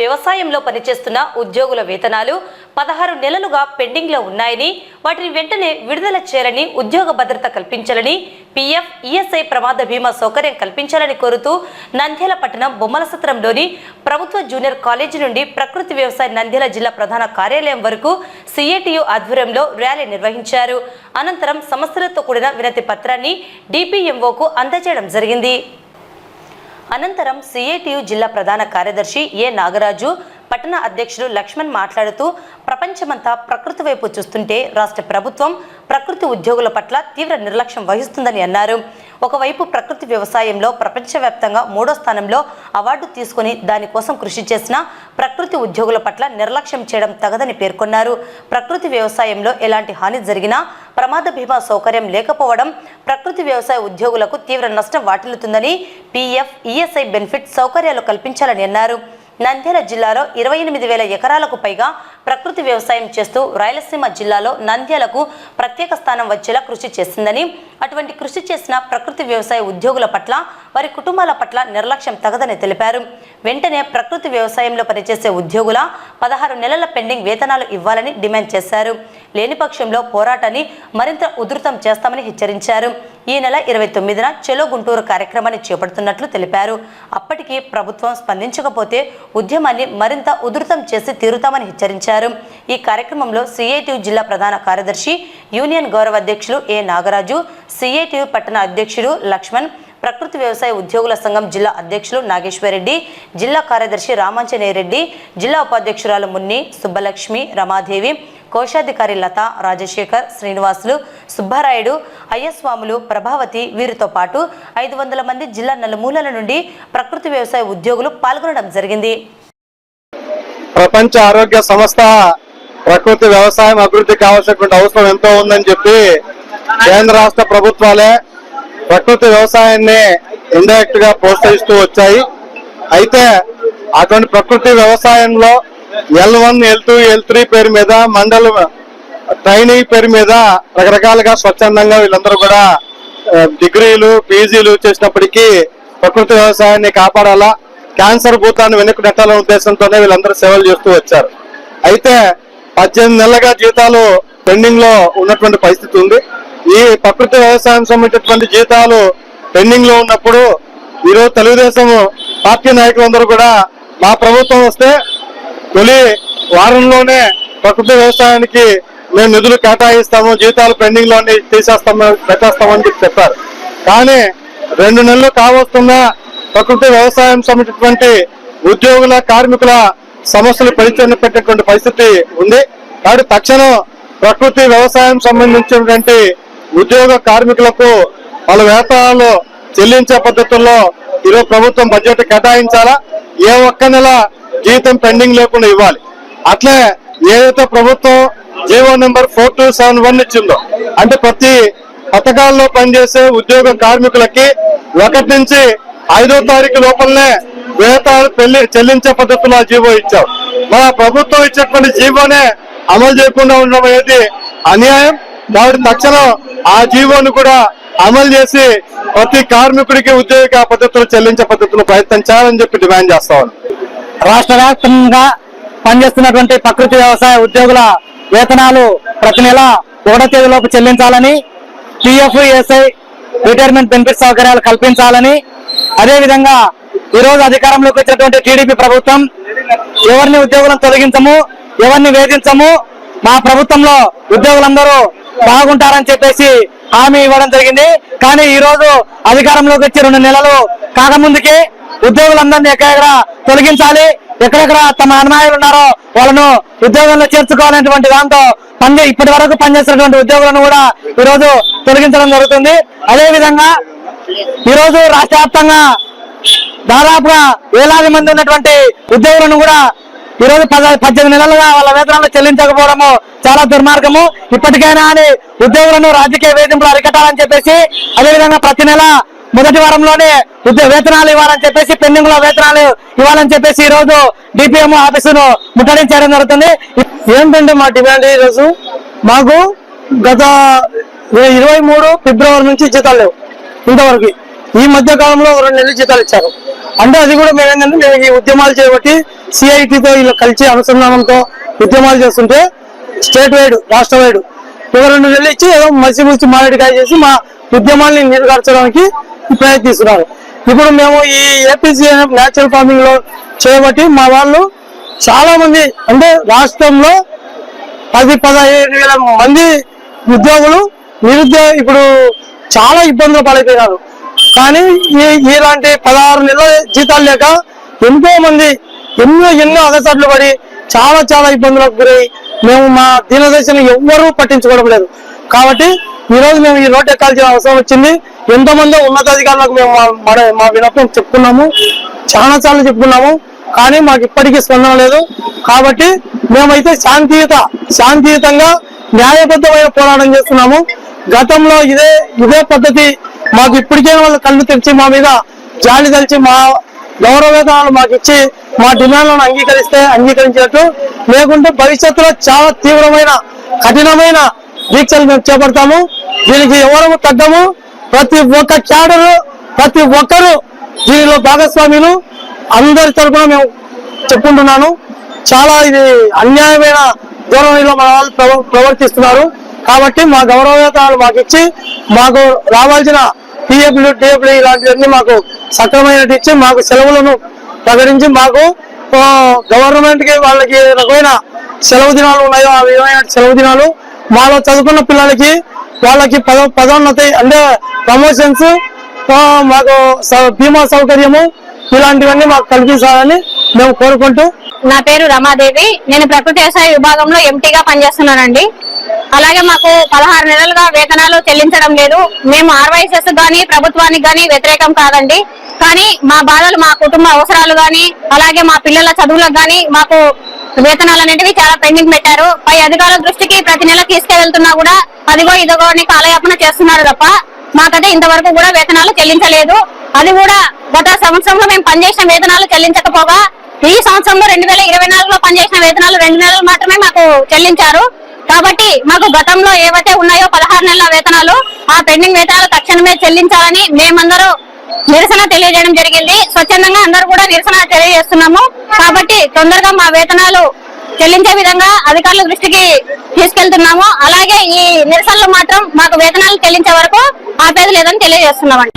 వ్యవసాయంలో పనిచేస్తున్న ఉద్యోగుల వేతనాలు పదహారు నెలలుగా పెండింగ్లో ఉన్నాయని వాటిని వెంటనే విడుదల చేయాలని ఉద్యోగ భద్రత కల్పించాలని పీఎఫ్ ఈఎస్ఐ ప్రమాద బీమా సౌకర్యం కల్పించాలని కోరుతూ నంద్యాల పట్టణం బొమ్మలసత్రంలోని ప్రభుత్వ జూనియర్ కాలేజీ నుండి ప్రకృతి వ్యవసాయ నంద్యాల జిల్లా ప్రధాన కార్యాలయం వరకు సిఐటియు ఆధ్వర్యంలో ర్యాలీ నిర్వహించారు. అనంతరం సమస్యలతో కూడిన వినతి పత్రాన్ని డిపిఎంఓకు అందజేయడం జరిగింది. అనంతరం సిఐటియు జిల్లా ప్రధాన కార్యదర్శి ఏ నాగరాజు పట్టణ అధ్యక్షుడు లక్ష్మణ్ మాట్లాడుతూ ప్రపంచమంతా ప్రకృతి వైపు చూస్తుంటే రాష్ట్ర ప్రభుత్వం ప్రకృతి ఉద్యోగుల పట్ల తీవ్ర నిర్లక్ష్యం వహిస్తుందని అన్నారు. ఒకవైపు ప్రకృతి వ్యవసాయంలో ప్రపంచవ్యాప్తంగా మూడో స్థానంలో అవార్డు తీసుకుని దానికోసం కృషి చేసిన ప్రకృతి ఉద్యోగుల పట్ల నిర్లక్ష్యం చేయడం తగదని పేర్కొన్నారు. ప్రకృతి వ్యవసాయంలో ఎలాంటి హాని జరిగినా ప్రమాద బీమా సౌకర్యం లేకపోవడం ప్రకృతి వ్యవసాయ ఉద్యోగులకు తీవ్ర నష్టం వాటిల్లుతుందని పీఎఫ్ ఈఎస్ఐ బెనిఫిట్ సౌకర్యాలు కల్పించాలని అన్నారు. నంద్యాల జిల్లాలో ఇరవై ఎనిమిది వేల ఎకరాలకు పైగా ప్రకృతి వ్యవసాయం చేస్తూ రాయలసీమ జిల్లాలో నంద్యాలకు ప్రత్యేక స్థానం వచ్చేలా కృషి చేసిందని అటువంటి కృషి చేసిన ప్రకృతి వ్యవసాయ ఉద్యోగుల పట్ల వారి కుటుంబాల పట్ల నిర్లక్ష్యం తగదని తెలిపారు. వెంటనే ప్రకృతి వ్యవసాయంలో పనిచేసే ఉద్యోగుల పదహారు నెలల పెండింగ్ వేతనాలు ఇవ్వాలని డిమాండ్ చేశారు. లేని పక్షంలో పోరాటాన్ని మరింత ఉధృతం చేస్తామని హెచ్చరించారు. ఈ నెల ఇరవై తొమ్మిదిన చెలో గుంటూరు కార్యక్రమాన్ని చేపడుతున్నట్లు తెలిపారు. అప్పటికి ప్రభుత్వం స్పందించకపోతే ఉద్యమాన్ని మరింత ఉధృతం చేసి తీరుతామని హెచ్చరించారు. ఈ కార్యక్రమంలో సిఐటియు జిల్లా ప్రధాన కార్యదర్శి యూనియన్ గౌరవ అధ్యక్షులు ఏ నాగరాజు సిఐటియు పట్టణ అధ్యక్షుడు లక్ష్మణ్ ప్రకృతి వ్యవసాయ ఉద్యోగుల సంఘం జిల్లా అధ్యక్షులు నాగేశ్వరరెడ్డి జిల్లా కార్యదర్శి రామాంజనేయరెడ్డి జిల్లా ఉపాధ్యక్షురాలు మున్ని సుబ్బలక్ష్మి రమాదేవి కోశాధికారి లత రాజశేఖర్ శ్రీనివాసులు సుబ్బారాయుడు అయ్యస్వాములు ప్రభావతి వీరితో పాటు ఐదు వందల మంది జిల్లా నలుమూలల నుండి ప్రకృతి వ్యవసాయ ఉద్యోగులు పాల్గొనడం జరిగింది. ప్రపంచ ఆరోగ్య సంస్థ ప్రకృతి వ్యవసాయం అభివృద్ధికి కావాల్సినటువంటి అవసరం ఎంతో ఉందని చెప్పి కేంద్ర రాష్ట్ర ప్రభుత్వాలే ప్రకృతి వ్యవసాయాన్ని ఇండైరెక్ట్గా ప్రోత్సహిస్తూ వచ్చాయి. అయితే అటువంటి ప్రకృతి వ్యవసాయంలో L one L two L three పేరు మీద మండల ట్రైనింగ్ పేరు మీద రకరకాలుగా స్వచ్ఛందంగా వీళ్ళందరూ కూడా డిగ్రీలు పీజీలు చేసినప్పటికీ ప్రకృతి వ్యవసాయాన్ని కాపాడాలా? క్యాన్సర్ భూతాన్ని వెనక్కి నెట్టాలనే ఉద్దేశంతోనే వీళ్ళందరూ సేవలు చేస్తూ వచ్చారు. అయితే పద్దెనిమిది నెలలుగా జీతాలు పెండింగ్లో ఉన్నటువంటి పరిస్థితి ఉంది. ఈ ప్రకృతి వ్యవసాయం సంబంధించినటువంటి జీతాలు పెండింగ్లో ఉన్నప్పుడు ఈరోజు తెలుగుదేశం పార్టీ నాయకులందరూ కూడా మా ప్రభుత్వం వస్తే తొలి వారంలోనే ప్రకృతి వ్యవసాయానికి మేము నిధులు కేటాయిస్తాము జీతాలు పెండింగ్లోనే తీసేస్తాము పెట్టేస్తామని చెప్పి చెప్పారు. కానీ రెండు నెలలు కావస్తున్నా ప్రకృతి వ్యవసాయం సంబంధించినటువంటి ఉద్యోగుల కార్మికుల సమస్యలు పరిచయం పెట్టేటువంటి పరిస్థితి ఉంది. కాబట్టి తక్షణం ప్రకృతి వ్యవసాయం సంబంధించినటువంటి ఉద్యోగ కార్మికులకు వాళ్ళ వేతనాలు చెల్లించే పద్ధతుల్లో ఈరోజు ప్రభుత్వం బడ్జెట్ కేటాయించాలా? ఏ ఒక్క నెల జీతం పెండింగ్ లేకుండా ఇవ్వాలి. అట్లే ఏదైతే ప్రభుత్వం G O number four two seven one ఇచ్చిందో అంటే ప్రతి పథకాల్లో పనిచేసే ఉద్యోగ కార్మికులకి ఒకటి నుంచి ఐదో తారీఖు లోపలనే వేతనాలు పెళ్ళి చెల్లించే పద్ధతిలో ఆ జీవో ఇచ్చాం మన ప్రభుత్వం ఇచ్చేటువంటి జీవోనే అమలు చేయకుండా ఉండడం అనేది అన్యాయం. కాబట్టి తక్షణం ఆ జీవోను కూడా అమలు చేసి ప్రతి కార్మికుడికి ఉద్యోగ పద్ధతులు చెల్లించే పద్ధతులు ప్రయత్నించాలని చెప్పి డిమాండ్ చేస్తా రాష్ట్ర వ్యాప్తంగా పనిచేస్తున్నటువంటి ప్రకృతి వ్యవసాయ ఉద్యోగుల వేతనాలు ప్రతి నెల ఒకటో తేదీలోపు చెల్లించాలని పిఎఫ్ ఎస్ఐ రిటైర్మెంట్ బెనిఫిట్ సౌకర్యాలు కల్పించాలని అదేవిధంగా ఈరోజు అధికారంలోకి వచ్చినటువంటి టీడీపీ ప్రభుత్వం ఎవరిని ఉద్యోగులను తొలగించము ఎవరిని వేధించము మా ప్రభుత్వంలో ఉద్యోగులందరూ బాగుంటారని చెప్పేసి హామీ ఇవ్వడం జరిగింది. కానీ ఈ రోజు అధికారంలోకి వచ్చి రెండు నెలలు కాకముందుకే ఉద్యోగులందరినీ ఎక్కడెక్కడ తొలగించాలి ఎక్కడెక్కడ తమ అనుమాయులు ఉన్నారో వాళ్ళను ఉద్యోగంలో చేర్చుకోవాలనేటువంటి దాంతో పని ఇప్పటి వరకు పనిచేస్తున్నటువంటి ఉద్యోగులను కూడా ఈ రోజు తొలగించడం జరుగుతుంది. అదేవిధంగా ఈరోజు రాష్ట్ర వ్యాప్తంగా దాదాపుగా వేలాది మంది ఉన్నటువంటి ఉద్యోగులను కూడా ఈ రోజు పద్దెనిమిది నెలలుగా వాళ్ళ వేతనాలు చెల్లించకపోవడము చాలా దుర్మార్గము. ఇప్పటికైనా అని ఉద్యోగులను రాజకీయ వేధింపులు అరికట్టాలని చెప్పేసి అదేవిధంగా ప్రతి నెల మొదటి వారంలోనే ఉద్యోగ వేతనాలు ఇవ్వాలని చెప్పేసి పెండింగ్లో వేతనాలు ఇవ్వాలని చెప్పేసి ఈ రోజు డిపిఎం ఆఫీసును ముట్టడించడం జరుగుతుంది. ఏంటంటే మా డిమాండ్ ఈ రోజు మాకు గత ఇరవై మూడు ఫిబ్రవరి నుంచి జీతాలు లేవు. ఇంతవరకు ఈ మధ్య కాలంలో రెండు నెలలు జీతాలు ఇచ్చారు. అంటే అది కూడా మేము ఏంటంటే మేము ఈ ఉద్యమాలు చేపట్టి సిఐటితో ఇలా కలిసి అనుసంధానంతో ఉద్యమాలు చేస్తుంటే స్టేట్ వైడ్ రాష్ట్ర వైడ్ ఒక రెండు నెలలు ఇచ్చి ఏదో మసి ముసి మారేడుకాయ చేసి మా ఉద్యమాల్ని నిర్గార్చడానికి ప్రయత్నిస్తున్నారు. ఇప్పుడు మేము ఈ ఏపీసీ న్యాచురల్ ఫార్మింగ్లో చేయబట్టి మా వాళ్ళు చాలా మంది అంటే రాష్ట్రంలో పది పదహైదు వేల మంది ఉద్యోగులు నిరుద్యోగ ఇప్పుడు చాలా ఇబ్బందులు పాలైపోయినారు. కానీ ఈ ఇలాంటి పదహారు నెలల జీతాలు లేక ఎంతో మంది ఎన్నో ఎన్నో అగసట్లు పడి చాలా చాలా ఇబ్బందులకు గురై మేము మా దీనదశను ఎవ్వరూ పట్టించుకోవడం లేదు. కాబట్టి ఈ రోజు మేము ఈ రోడ్డు ఎక్కాల్సిన అవసరం వచ్చింది. ఎంతోమంది ఉన్నతాధికారులకు మేము మా- మా వినపం చెప్పుకున్నాము. చాలా సార్లు చెప్పుకున్నాము. కానీ మాకు ఇప్పటికీ స్పందన లేదు. కాబట్టి మేమైతే శాంతియుత శాంతియుతంగా న్యాయబద్ధమైన పోరాటం చేస్తున్నాము. గతంలో ఇదే ఇదే పద్ధతి మాకు ఇప్పటికే వాళ్ళు కళ్ళు తెరిచి మా మీద జాలి తలిచి మా గౌరవేతనాలు మాకు ఇచ్చి మా డిమాండ్లను అంగీకరిస్తే అంగీకరించినట్టు లేకుంటే భవిష్యత్తులో చాలా తీవ్రమైన కఠినమైన దీక్షలు మేము చేపడతాము. దీనికి ఎవరము తగ్గము. ప్రతి ఒక్క క్యాడరు ప్రతి ఒక్కరు దీనిలో భాగస్వాములు. అందరి తరఫున మేము చెప్పుకుంటున్నాను. చాలా ఇది అన్యాయమైన ధోరణిలో మన వాళ్ళు ప్రవ- ప్రవర్తిస్తున్నారు. కాబట్టి మా గౌరవ మాకు ఇచ్చి మాకు రావాల్సిన పిఎఫ్లు డిఎఫ్లు ఇలాంటివన్నీ మాకు సక్రమైనట్టు ఇచ్చి మాకు సెలవులను ప్రకటించి మాకు గవర్నమెంట్కి వాళ్ళకి రకమైన సెలవు దినాలు ఉన్నాయో ఆ విధమైన సెలవు దినాలు మాలో చదువుకున్న పిల్లలకి వాళ్ళకి పద పదోన్నతి అంటే ప్రమోషన్స్ మాకు బీమా సౌకర్యము ఇలాంటివన్నీ మాకు కల్పించాలని మేము కోరుకుంటూ నా పేరు రమాదేవి. నేను ప్రకృతి వ్యవసాయ విభాగంలో ఎంటీగా పనిచేస్తున్నానండి. అలాగే మాకు పదహారు నెలలుగా వేతనాలు చెల్లించడం లేదు. మేము ఆర్వైసెస్ గాని ప్రభుత్వానికి గాని వ్యతిరేకం కాదండి. కానీ మా బాధలు మా కుటుంబ అవసరాలు గాని అలాగే మా పిల్లల చదువులకు గాని మాకు వేతనాలు అనేటివి చాలా పెండింగ్ పెట్టారు. పై అధికారుల దృష్టికి ప్రతి నెల తీసుకెళ్తున్నా కూడా అదిగో ఇదిగో అని కాలయాపన చేస్తున్నారు తప్ప మాకైతే ఇంతవరకు కూడా వేతనాలు చెల్లించలేదు. అది కూడా గత సంవత్సరంలో మేము పనిచేసిన వేతనాలు చెల్లించకపోగా ఈ సంవత్సరంలో రెండు వేల ఇరవై నాలుగులో పనిచేసిన వేతనాలు రెండు నెలలు మాత్రమే మాకు చెల్లించారు. కాబట్టి మాకు గతంలో ఏవైతే ఉన్నాయో పదహారు నెలల వేతనాలు ఆ పెండింగ్ వేతనాలు తక్షణమే చెల్లించాలని మేమందరూ నిరసన తెలియజేయడం జరిగింది. స్వచ్ఛందంగా అందరూ కూడా నిరసన తెలియజేస్తున్నాము. కాబట్టి తొందరగా మా వేతనాలు చెల్లించే విధంగా అధికారుల దృష్టికి తీసుకెళ్తున్నాము. అలాగే ఈ నిరసనలు మాత్రం మాకు వేతనాలు చెల్లించే వరకు ఆపేది లేదని తెలియజేస్తున్నామండి.